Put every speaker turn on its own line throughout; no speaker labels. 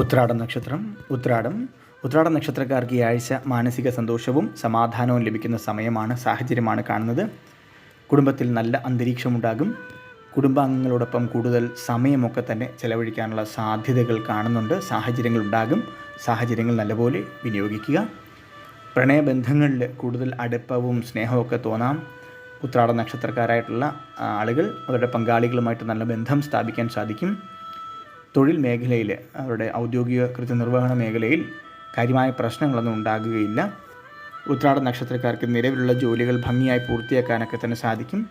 ഉത്രാടം നക്ഷത്രം ഉത്രാടം. ഉത്രാട നക്ഷത്രക്കാർക്ക് ഈ ആഴ്ച മാനസിക സന്തോഷവും സമാധാനവും ലഭിക്കുന്ന സമയമാണ് സാഹചര്യമാണ് കാണുന്നത്. കുടുംബത്തിൽ നല്ല അന്തരീക്ഷമുണ്ടാകും. കുടുംബാംഗങ്ങളോടൊപ്പം കൂടുതൽ സമയമൊക്കെ തന്നെ ചെലവഴിക്കാനുള്ള സാധ്യതകൾ കാണുന്നുണ്ട്. സാഹചര്യങ്ങൾ ഉണ്ടാകും. സാഹചര്യങ്ങൾ നല്ലപോലെ വിനിയോഗിക്കുക. പ്രണയബന്ധങ്ങളിൽ കൂടുതൽ അടുപ്പവും സ്നേഹമൊക്കെ തോന്നാം. ഉത്രാട നക്ഷത്രക്കാരായിട്ടുള്ള ആളുകൾ അവരുടെ പങ്കാളികളുമായിട്ട് നല്ല ബന്ധം സ്ഥാപിക്കാൻ സാധിക്കും. തൊഴിൽ മേഖലയിൽ അവരുടെ ഔദ്യോഗിക കൃത്യനിർവഹണ മേഖലയിൽ കാര്യമായ പ്രശ്നങ്ങളൊന്നും ഉണ്ടാകുകയില്ല. ഉത്രാട നക്ഷത്രക്കാർക്ക് നിലവിലുള്ള ജോലികൾ ഭംഗിയായി പൂർത്തിയാക്കാനൊക്കെ തന്നെ സാധിക്കും.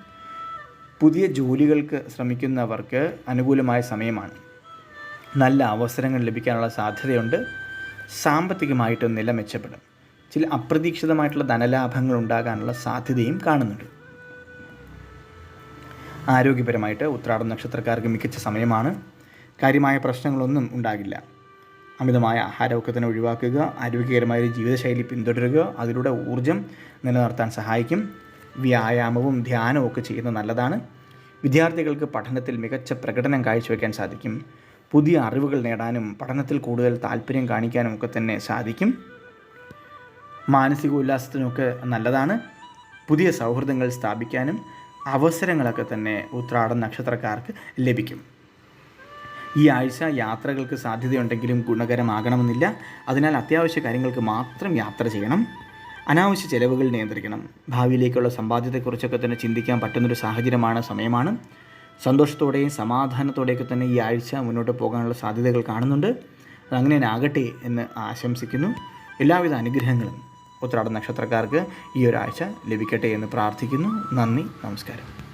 പുതിയ ജോലികൾക്ക് ശ്രമിക്കുന്നവർക്ക് അനുകൂലമായ സമയമാണ്. നല്ല അവസരങ്ങൾ ലഭിക്കാനുള്ള സാധ്യതയുണ്ട്. സാമ്പത്തികമായിട്ട് നില മെച്ചപ്പെടും. ചില അപ്രതീക്ഷിതമായിട്ടുള്ള ധനലാഭങ്ങൾ ഉണ്ടാകാനുള്ള സാധ്യതയും കാണുന്നുണ്ട്. ആരോഗ്യപരമായിട്ട് ഉത്രാട നക്ഷത്രക്കാർക്ക് മികച്ച സമയമാണ്. കാര്യമായ പ്രശ്നങ്ങളൊന്നും ഉണ്ടാകില്ല. അമിതമായ ആഹാരമൊക്കെ തന്നെ ഒഴിവാക്കുക ആരോഗ്യകരമായ ഒരു ജീവിതശൈലി പിന്തുടരുക അതിലൂടെ ഊർജം നിലനിർത്താൻ സഹായിക്കും. വ്യായാമവും ധ്യാനവും ഒക്കെ ചെയ്യുന്നത് നല്ലതാണ്. വിദ്യാർത്ഥികൾക്ക് പഠനത്തിൽ മികച്ച പ്രകടനം കാഴ്ചവെക്കാൻ സാധിക്കും. പുതിയ അറിവുകൾ നേടാനും പഠനത്തിൽ കൂടുതൽ താല്പര്യം കാണിക്കാനും ഒക്കെ തന്നെ സാധിക്കും. മാനസിക ഉല്ലാസത്തിനൊക്കെ നല്ലതാണ്. പുതിയ സൗഹൃദങ്ങൾ സ്ഥാപിക്കാനും അവസരങ്ങളൊക്കെ തന്നെ ഉത്രാടം നക്ഷത്രക്കാർക്ക് ലഭിക്കും. ഈ ആഴ്ച യാത്രകൾക്ക് സാധ്യതയുണ്ടെങ്കിലും ഗുണകരമാകണമെന്നില്ല. അതിനാൽ അത്യാവശ്യ കാര്യങ്ങൾക്ക് മാത്രം യാത്ര ചെയ്യണം. അനാവശ്യ ചെലവുകൾ നിയന്ത്രിക്കണം. ഭാവിയിലേക്കുള്ള സമ്പാദ്യത്തെക്കുറിച്ചൊക്കെ തന്നെ ചിന്തിക്കാൻ പറ്റുന്നൊരു സാഹചര്യമാണ് സമയമാണ്. സന്തോഷത്തോടെയും സമാധാനത്തോടെയൊക്കെ തന്നെ ഈ ആഴ്ച മുന്നോട്ട് പോകാനുള്ള സാധ്യതകൾ കാണുന്നുണ്ട്. അതങ്ങനെ തന്നെ ആകട്ടെ എന്ന് ആശംസിക്കുന്നു. എല്ലാവിധ അനുഗ്രഹങ്ങളും ഉത്രാട നക്ഷത്രക്കാർക്ക് ഈ ഒരാഴ്ച ലഭിക്കട്ടെ എന്ന് പ്രാർത്ഥിക്കുന്നു. നന്ദി നമസ്കാരം.